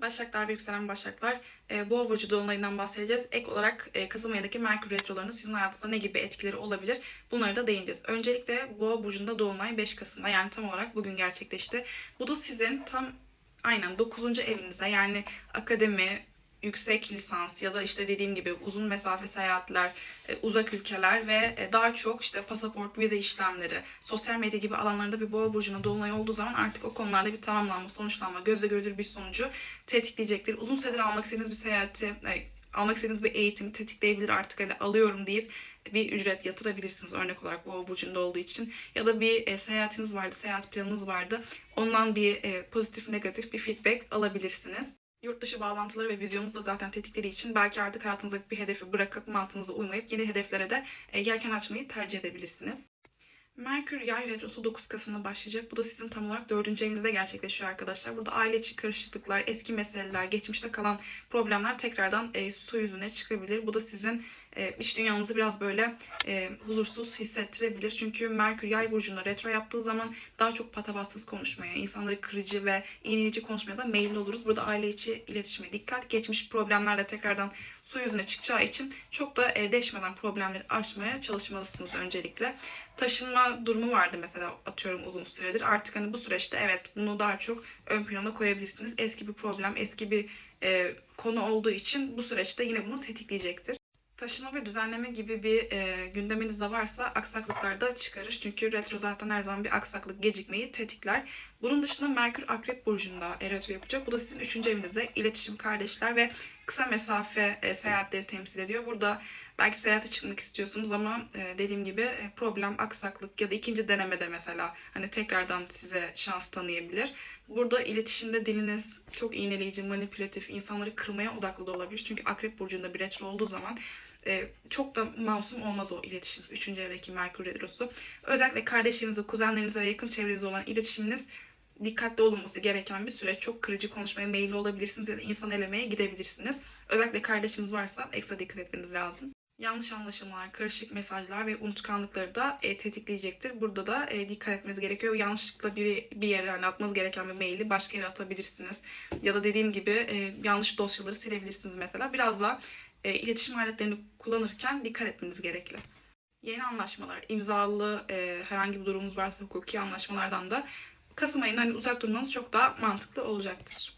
Başaklar ve yükselen başaklar e, boğa burcu dolunayından bahsedeceğiz. Ek olarak e, Kasım ayındaki Merkür retrolarının sizin hayatınızda ne gibi etkileri olabilir? Bunlara da değineceğiz. Öncelikle boğa burcunda dolunay 5 Kasım'da yani tam olarak bugün gerçekleşti. Bu da sizin tam aynen 9. evinize yani akademi, yüksek lisans ya da işte dediğim gibi uzun mesafe seyahatler, e, uzak ülkeler ve e, daha çok işte pasaport, vize işlemleri, sosyal medya gibi alanlarda bir boğa burcuna dolunay olduğu zaman artık o konularda bir tamamlanma, sonuçlanma, gözle görülür bir sonucu tetikleyecektir. Uzun süredir almak istediğiniz bir seyahati, e, almak istediğiniz bir eğitim tetikleyebilir artık hani alıyorum deyip bir ücret yatırabilirsiniz örnek olarak boğa burcunda olduğu için. Ya da bir e, seyahatiniz vardı, seyahat planınız vardı. Ondan bir e, pozitif negatif bir feedback alabilirsiniz. Yurt dışı bağlantıları ve vizyonunuz da zaten tetiklediği için belki artık hayatınızdaki bir hedefi bırakıp mantığınıza uymayıp yeni hedeflere de e, yelken açmayı tercih edebilirsiniz. Merkür yay retrosu 9 Kasım'da başlayacak. Bu da sizin tam olarak 4. evinizde gerçekleşiyor arkadaşlar. Burada aile içi karışıklıklar, eski meseleler, geçmişte kalan problemler tekrardan e, su yüzüne çıkabilir. Bu da sizin e, iç dünyanızı biraz böyle e, huzursuz hissettirebilir. Çünkü Merkür yay burcunda retro yaptığı zaman daha çok patavatsız konuşmaya, insanları kırıcı ve iğneyici konuşmaya da meyilli oluruz. Burada aile içi iletişime dikkat. Geçmiş problemlerle tekrardan su yüzüne çıkacağı için çok da e, deşmeden problemleri aşmaya çalışmalısınız öncelikle. Taşınma durumu vardı mesela atıyorum uzun süredir. Artık hani bu süreçte evet bunu daha çok ön plana koyabilirsiniz. Eski bir problem, eski bir e, konu olduğu için bu süreçte yine bunu tetikleyecektir. Taşıma ve düzenleme gibi bir e, gündeminiz de varsa aksaklıklar da çıkarır. Çünkü retro zaten her zaman bir aksaklık, gecikmeyi tetikler. Bunun dışında Merkür Akrep Burcu'nda retro yapacak. Bu da sizin üçüncü evinize iletişim, kardeşler ve kısa mesafe e, seyahatleri temsil ediyor. Burada belki seyahate çıkmak istiyorsunuz ama e, dediğim gibi e, problem, aksaklık ya da ikinci denemede mesela hani tekrardan size şans tanıyabilir. Burada iletişimde diliniz çok iğneleyici, manipülatif, insanları kırmaya odaklı da olabilir. Çünkü Akrep Burcu'nda bir retro olduğu zaman e, çok da masum olmaz o iletişim. Üçüncü evdeki Merkür Retrosu. Özellikle kardeşlerinizle, kuzenlerinizle ve yakın çevrenizde olan iletişiminiz dikkatli olunması gereken bir süreç. Çok kırıcı konuşmaya meyilli olabilirsiniz ya da insan elemeye gidebilirsiniz. Özellikle kardeşiniz varsa ekstra dikkat etmeniz lazım. Yanlış anlaşılmalar, karışık mesajlar ve unutkanlıkları da e, tetikleyecektir. Burada da e, dikkat etmeniz gerekiyor. Yanlışlıkla bir, bir yere yani atmanız gereken bir maili başka yere atabilirsiniz. Ya da dediğim gibi e, yanlış dosyaları silebilirsiniz mesela. Biraz da e, iletişim aletlerini kullanırken dikkat etmeniz gerekli. Yeni anlaşmalar, imzalı e, herhangi bir durumunuz varsa hukuki anlaşmalardan da Kasım ayında hani uzak durmanız çok daha mantıklı olacaktır.